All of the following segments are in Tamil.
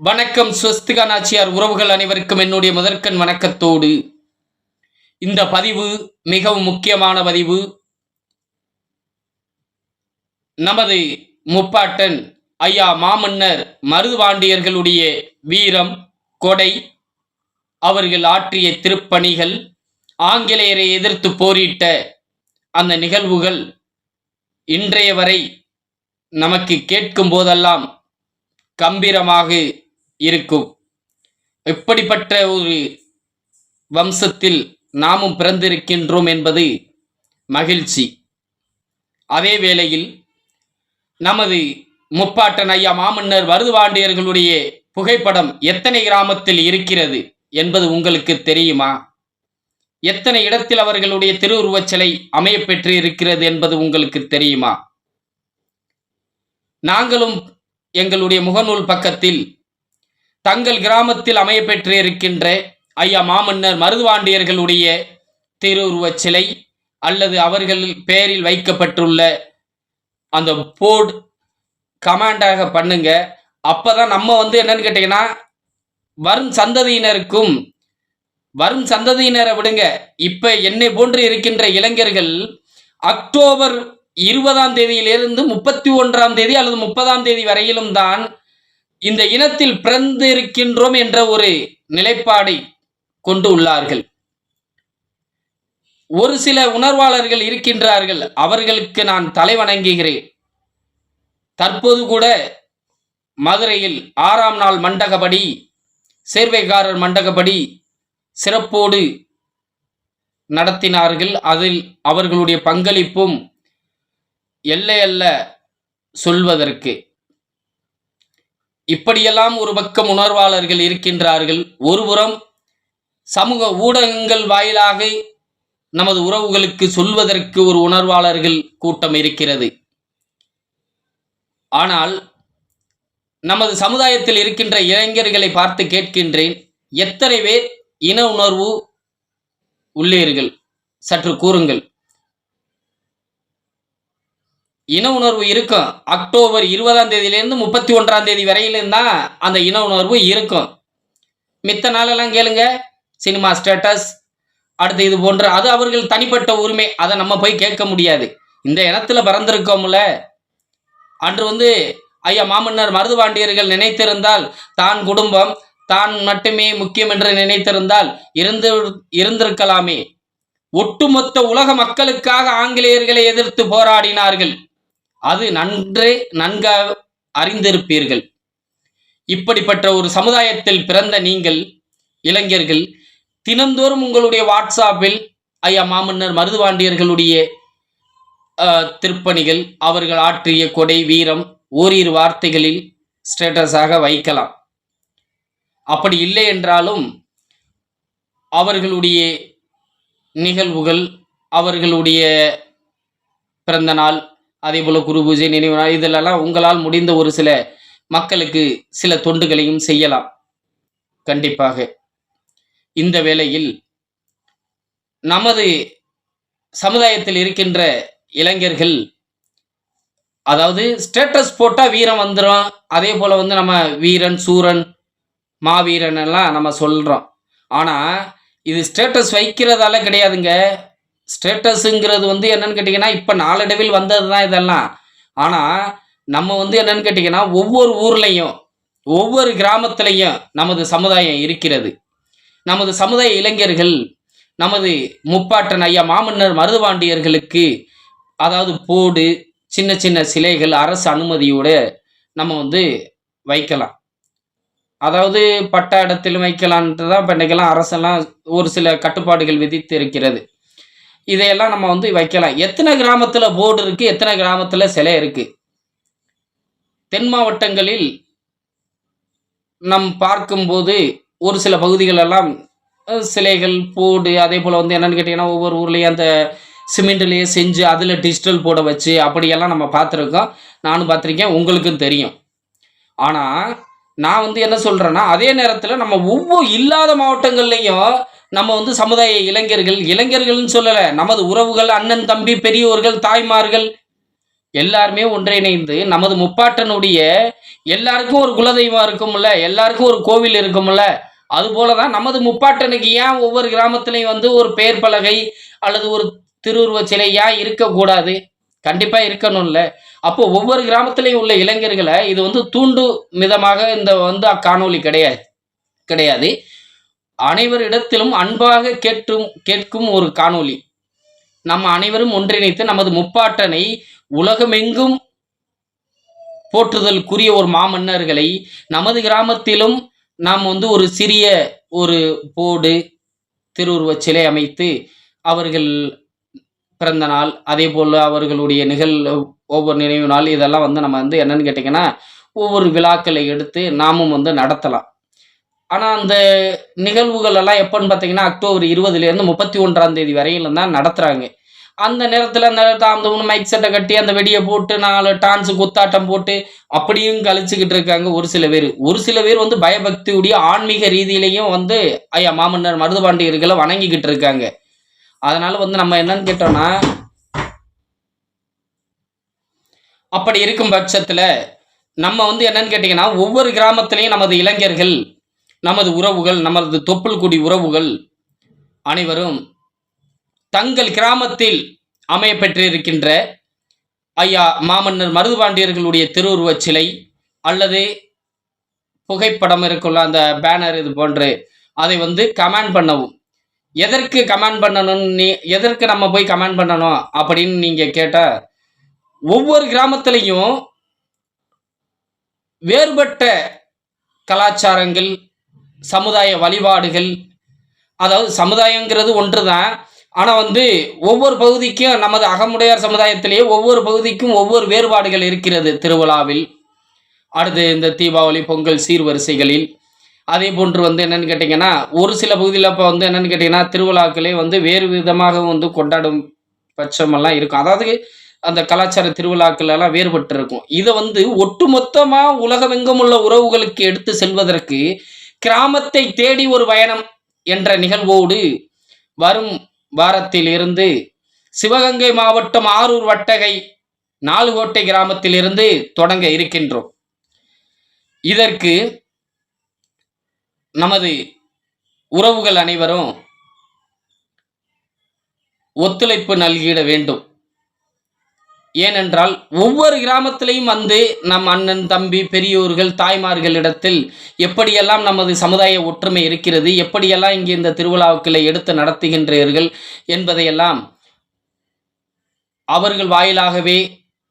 வணக்கம் ஸ்வஸ்திகா நாச்சியார் உறவுகள் அனைவருக்கும் என்னுடைய முதற்கண் வணக்கத்தோடு. இந்த பதிவு மிகவும் முக்கியமான பதிவு. நமது முப்பாட்டன் ஐயா மாமன்னர் மருதுவாண்டியர்களுடைய வீரம் கொடை அவர்கள் ஆற்றிய திருப்பணிகள் ஆங்கிலேயரை எதிர்த்து போரிட்ட அந்த நிகழ்வுகள் இன்றைய வரை நமக்கு கேட்கும் போதெல்லாம் கம்பீரமாக இருக்கும். இப்படிப்பட்ட ஒரு வம்சத்தில் நாமும் பிறந்திருக்கின்றோம் என்பது மகிழ்ச்சி. அதே வேளையில் நமது முப்பாட்டன் ஐயா மாமன்னர் வருதுவாண்டியர்களுடைய புகைப்படம் எத்தனை கிராமத்தில் இருக்கிறது என்பது உங்களுக்கு தெரியுமா? எத்தனை இடத்தில் அவர்களுடைய திருவுருவச் சிலை அமையப் பெற்று இருக்கிறது என்பது உங்களுக்கு தெரியுமா? நாங்களும் எங்களுடைய முகநூல் பக்கத்தில் தங்கள் கிராமத்தில் அமையப்பெற்று இருக்கின்ற ஐயா மாமன்னர் மருதுவாண்டியர்களுடைய திருவுருவச் சிலை அல்லது அவர்கள் பெயரில் வைக்கப்பட்டுள்ள அந்த போர்டு கமாண்டாக பண்ணுங்க. அப்பதான் நம்ம வந்து என்னன்னு கேட்டீங்கன்னா வரும் சந்ததியினருக்கும் வரும் சந்ததியினரை விடுங்க. இப்ப என்னை போன்று இருக்கின்ற இளைஞர்கள் அக்டோபர் இருபதாம் தேதியிலிருந்து முப்பத்தி ஒன்றாம் தேதி அல்லது முப்பதாம் தேதி வரையிலும் தான் இந்த இனத்தில் பிறந்து இருக்கின்றோம் என்ற ஒரு நிலைப்பாடை கொண்டு உள்ளார்கள். ஒரு சில உணர்வாளர்கள் இருக்கின்றார்கள் அவர்களுக்கு நான் தலை வணங்குகிறேன். தற்போது கூட மதுரையில் ஆறாம் நாள் மண்டகப்படி சேர்வைக்காரர் மண்டகப்படி சிறப்போடு நடத்தினார்கள். அதில் அவர்களுடைய பங்களிப்பும் எல்லையல்ல சொல்வதற்கு. இப்படியெல்லாம் ஒரு பக்கம் உணர்வாளர்கள் இருக்கின்றார்கள். ஒருபுறம் சமூக ஊடகங்கள் வாயிலாக நமது உறவுகளுக்கு சொல்வதற்கு ஒரு உணர்வாளர்கள் கூட்டம் இருக்கிறது. ஆனால் நமது சமுதாயத்தில் இருக்கின்ற இளைஞர்களை பார்த்து கேட்கின்றேன். எத்தனை பேர் இன உணர்வு உள்ளீர்கள்? சற்று கூறுங்கள். இன உணர்வு இருக்கும். அக்டோபர் இருபதாம் தேதியிலேருந்து முப்பத்தி ஒன்றாம் தேதி வரையிலும் தான் அந்த இன உணர்வு இருக்கும். மித்த நாளெல்லாம் கேளுங்க. சினிமா ஸ்டேட்டஸ் அடுத்து இது போன்ற. அது அவர்கள் தனிப்பட்ட உரிமை. அதை நம்ம போய் கேட்க முடியாது. இந்த இனத்துல பறந்திருக்கோம்ல. அன்று வந்து ஐயா மாமன்னர் மருதுபாண்டியர்கள் நினைத்திருந்தால் தான் குடும்பம் தான் மட்டுமே முக்கியம் என்று நினைத்திருந்தால் இருந்து இருந்திருக்கலாமே. ஒட்டுமொத்த உலக மக்களுக்காக ஆங்கிலேயர்களை எதிர்த்து போராடினார்கள். அது நன்றே நன்காக அறிந்திருப்பீர்கள். இப்படிப்பட்ட ஒரு சமுதாயத்தில் பிறந்த நீங்கள் இளைஞர்கள் தினந்தோறும் உங்களுடைய வாட்ஸ்அப்பில் ஐயா மாமன்னர் மருதுபாண்டியர்களுடைய திருப்பணிகள் அவர்கள் ஆற்றிய கொடை வீரம் ஓரிரு வார்த்தைகளில் ஸ்டேட்டஸாக வைக்கலாம். அப்படி இல்லை என்றாலும் அவர்களுடைய நிகழ்வுகள் அவர்களுடைய பிறந்த நாள் அதே போல் குரு பூஜை நினைவு நாள் இதிலெல்லாம் உங்களால் முடிந்த ஒரு சில மக்களுக்கு சில தொண்டுகளையும் செய்யலாம். கண்டிப்பாக. இந்த வேளையில் நமது சமுதாயத்தில் இருக்கின்ற இளைஞர்கள் அதாவது ஸ்டேட்டஸ் போட்டால் வீரம் வந்துடும் அதே போல் வந்து நம்ம வீரன் சூரன் மாவீரன் எல்லாம் நம்ம சொல்கிறோம் ஆனால் இது ஸ்டேட்டஸ் வைக்கிறதால கிடையாதுங்க. ஸ்டேட்டஸுங்கிறது வந்து என்னன்னு கேட்டிங்கன்னா இப்போ நாளடைவில் வந்தது தான் இதெல்லாம். ஆனால் நம்ம வந்து என்னன்னு கேட்டிங்கன்னா ஒவ்வொரு ஊர்லேயும் ஒவ்வொரு கிராமத்திலையும் நமது சமுதாயம் இருக்கிறது. நமது சமுதாய இளைஞர்கள் நமது முப்பாட்டன் ஐயா மாமன்னர் மருதுபாண்டியர்களுக்கு அதாவது போடு சின்ன சின்ன சிலைகள் அரசு அனுமதியோடு நம்ம வந்து வைக்கலாம். அதாவது பட்ட இடத்திலும் வைக்கலான்ட்டு தான் இப்போ இன்றைக்கெல்லாம் அரசெல்லாம் ஒரு சில கட்டுப்பாடுகள் விதித்து இருக்கிறது. இதையெல்லாம் நம்ம வந்து வைக்கலாம். எத்தனை கிராமத்தில் போர்டு இருக்குது எத்தனை கிராமத்தில் சிலை இருக்குது தென் மாவட்டங்களில் நம் பார்க்கும்போது ஒரு சில பகுதிகளெல்லாம் சிலைகள் போர்டு அதே போல் வந்து என்னென்னு கேட்டிங்கன்னா ஒவ்வொரு ஊர்லேயும் அந்த சிமெண்ட்லேயே செஞ்சு அதில் டிஜிட்டல் போட வச்சு அப்படியெல்லாம் நம்ம பார்த்துருக்கோம். நானும் பார்த்துருக்கேன் உங்களுக்கும் தெரியும். ஆனால் நான் வந்து என்ன சொல்கிறேன்னா அதே நேரத்தில் நம்ம ஒவ்வொரு இல்லாத மாவட்டங்கள்லையும் நம்ம வந்து சமுதாய இளைஞர்கள் இளைஞர்கள்னு சொல்லலை நமது உறவுகள் அண்ணன் தம்பி பெரியோர்கள் தாய்மார்கள் எல்லாருமே ஒன்றிணைந்து நமது முப்பாட்டனுடைய எல்லாருக்கும் ஒரு குலதெய்வம் இருக்கும்ல எல்லாருக்கும் ஒரு கோவில் இருக்கும்ல அது போலதான் நமது முப்பாட்டனுக்கு ஏன் ஒவ்வொரு கிராமத்திலையும் வந்து ஒரு பெயர் பலகை அல்லது ஒரு திருவுருவச் சிலை ஏன் இருக்கக்கூடாது? கண்டிப்பா இருக்கணும்ல. அப்போ ஒவ்வொரு கிராமத்திலையும் உள்ள இளைஞர்களை இது வந்து தூண்டு மிதமாக இந்த வந்து அக்காணொலி கிடையாது கிடையாது. அனைவரிடத்திலும் அன்பாக கேட்கும் கேட்கும் ஒரு காணொளி. நம்ம அனைவரும் ஒன்றிணைத்து நமது முப்பாட்டனை உலகமெங்கும் போற்றுதலுக்குரிய ஒரு மாமன்னர்களை நமது கிராமத்திலும் நாம் வந்து ஒரு சிறிய ஒரு போர்டு திருவுருவச் சிலை அமைத்து அவர்கள் பிறந்த நாள் அதே போல் அவர்களுடைய நிகழ் ஒவ்வொரு நினைவு நாள் இதெல்லாம் வந்து நம்ம வந்து என்னன்னு கேட்டிங்கன்னா ஒவ்வொரு விழாக்களை எடுத்து நாமும் வந்து நடத்தலாம். ஆனால் அந்த நிகழ்வுகள் எல்லாம் எப்போன்னு பார்த்தீங்கன்னா அக்டோபர் இருபதுலேருந்து முப்பத்தி ஒன்றாம் தேதி வரையிலும் தான் நடத்துகிறாங்க அந்த நேரத்தில் அந்த தாமதம்னு மைக் செட்டை கட்டி அந்த வெடியை போட்டு நாலு டான்ஸு குத்தாட்டம் போட்டு அப்படியும் கழிச்சுக்கிட்டு இருக்காங்க ஒரு சில பேர். ஒரு சில பேர் வந்து பயபக்தியுடைய ஆன்மீக ரீதியிலையும் வந்து ஐயா மாமன்னர் மருதுபாண்டியர்களை வணங்கிக்கிட்டு இருக்காங்க. அதனால வந்து நம்ம என்னன்னு கேட்டோம்னா அப்படி இருக்கும் பட்சத்தில் நம்ம வந்து என்னன்னு கேட்டிங்கன்னா ஒவ்வொரு கிராமத்திலையும் நமது இளைஞர்கள் நமது உறவுகள் நமது தொப்புள் குடி உறவுகள் அனைவரும் தங்கள் கிராமத்தில் அமைய பெற்றிருக்கின்ற ஐயா மாமன்னர் மருதுபாண்டியர்களுடைய திருவுருவச் சிலை அல்லது புகைப்படம் இருக்குள்ள அந்த பேனர் இது போன்று அதை வந்து கமெண்ட் பண்ணவும். எதற்கு கமெண்ட் பண்ணணும்? நீ எதற்கு நம்ம போய் கமெண்ட் பண்ணணும் அப்படின்னு நீங்கள் கேட்டால் ஒவ்வொரு கிராமத்திலையும் வேறுபட்ட கலாச்சாரங்கள் சமுதாய வழிபாடுகள் அதாவது சமுதாயங்கிறது ஒன்று தான் ஆனால் வந்து ஒவ்வொரு பகுதிக்கும் நமது அகமுடையார் சமுதாயத்திலேயே ஒவ்வொரு பகுதிக்கும் ஒவ்வொரு வேறுபாடுகள் இருக்கிறது திருவிழாவில். அடுத்து இந்த தீபாவளி பொங்கல் சீர்வரிசைகளில். அதே போன்று வந்து என்னன்னு கேட்டிங்கன்னா ஒரு சில பகுதியில் இப்போ வந்து என்னென்னு கேட்டிங்கன்னா திருவிழாக்களே வந்து வேறு விதமாக வந்து கொண்டாடும் பட்சமெல்லாம் இருக்கும். அதாவது அந்த கலாச்சார திருவிழாக்கள் எல்லாம் வேறுபட்டு இருக்கும் இதை வந்து ஒட்டுமொத்தமாக உலகமெங்கும் உள்ள உறவுகளுக்கு எடுத்து செல்வதற்கு கிராமத்தை தேடி ஒரு பயணம் என்ற நிகழ்வோடு வரும் வாரத்தில் இருந்து சிவகங்கை மாவட்டம் ஆரூர் வட்டகை நாலுகோட்டை கிராமத்திலிருந்து தொடங்க இருக்கின்றோம். இதற்கு நமது உறவுகள் அனைவரும் ஒத்துழைப்பு நல்கிட வேண்டும். ஏனென்றால் ஒவ்வொரு கிராமத்திலையும் வந்து நம் அண்ணன் தம்பி பெரியோர்கள் தாய்மார்களிடத்தில் எப்படியெல்லாம் நமது சமுதாய ஒற்றுமை இருக்கிறது எப்படியெல்லாம் இங்கே இந்த திருவிழாக்களை எடுத்து நடத்துகின்றீர்கள் என்பதையெல்லாம் அவர்கள் வாயிலாகவே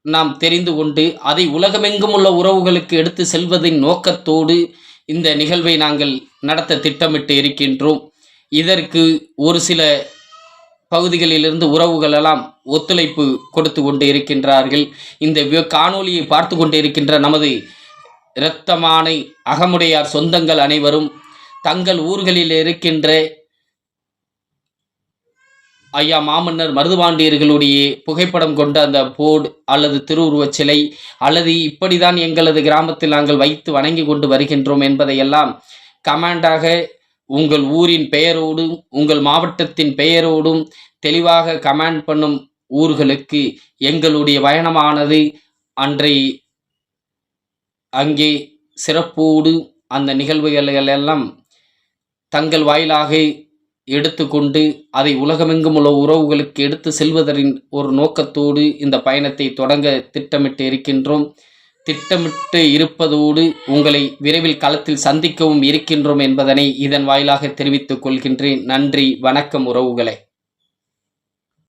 நாம் தெரிந்து கொண்டு அதை உலகமெங்கும் உள்ள உறவுகளுக்கு எடுத்து செல்வதின் நோக்கத்தோடு இந்த நிகழ்வை நாங்கள் நடத்த திட்டமிட்டு இருக்கின்றோம். இதற்கு ஒரு சில பகுதிகளிலிருந்து உறவுகள் எல்லாம் ஒத்துழைப்பு கொடுத்து கொண்டு இருக்கின்றார்கள் இந்த காணொலியை பார்த்து கொண்டு இருக்கின்ற நமது இரத்தமானை அகமுடையார் சொந்தங்கள் அனைவரும் தங்கள் ஊர்களில் இருக்கின்ற ஐயா மாமன்னர் மருதுபாண்டியர்களுடைய புகைப்படம் கொண்ட அந்த போர்டு அல்லது திருவுருவச் சிலை அல்லது இப்படிதான் எங்களது கிராமத்தில் நாங்கள் வைத்து வணங்கி கொண்டு வருகின்றோம் என்பதையெல்லாம் கமாண்டாக உங்கள் ஊரின் பெயரோடும் உங்கள் மாவட்டத்தின் பெயரோடும் தெளிவாக கமாண்ட் பண்ணும் ஊர்களுக்கு எங்களுடைய பயணமானது அன்றை அங்கே சிறப்போடு அந்த நிகழ்வுகள் எல்லாம் தங்கள் வாயிலாக எடுத்துக்கொண்டு அதை உலகமெங்கும் உள்ள உறவுகளுக்கு எடுத்து செல்வதன் ஒரு நோக்கத்தோடு இந்த பயணத்தை தொடங்க திட்டமிட்டு இருக்கின்றோம் திட்டமிட்டு இருப்பதோடு உங்களை விரைவில் களத்தில் சந்திக்கவும் இருக்கின்றோம் என்பதனை இதன் வாயிலாக தெரிவித்துக் கொள்கின்றேன். நன்றி வணக்கம் உறவுகளே.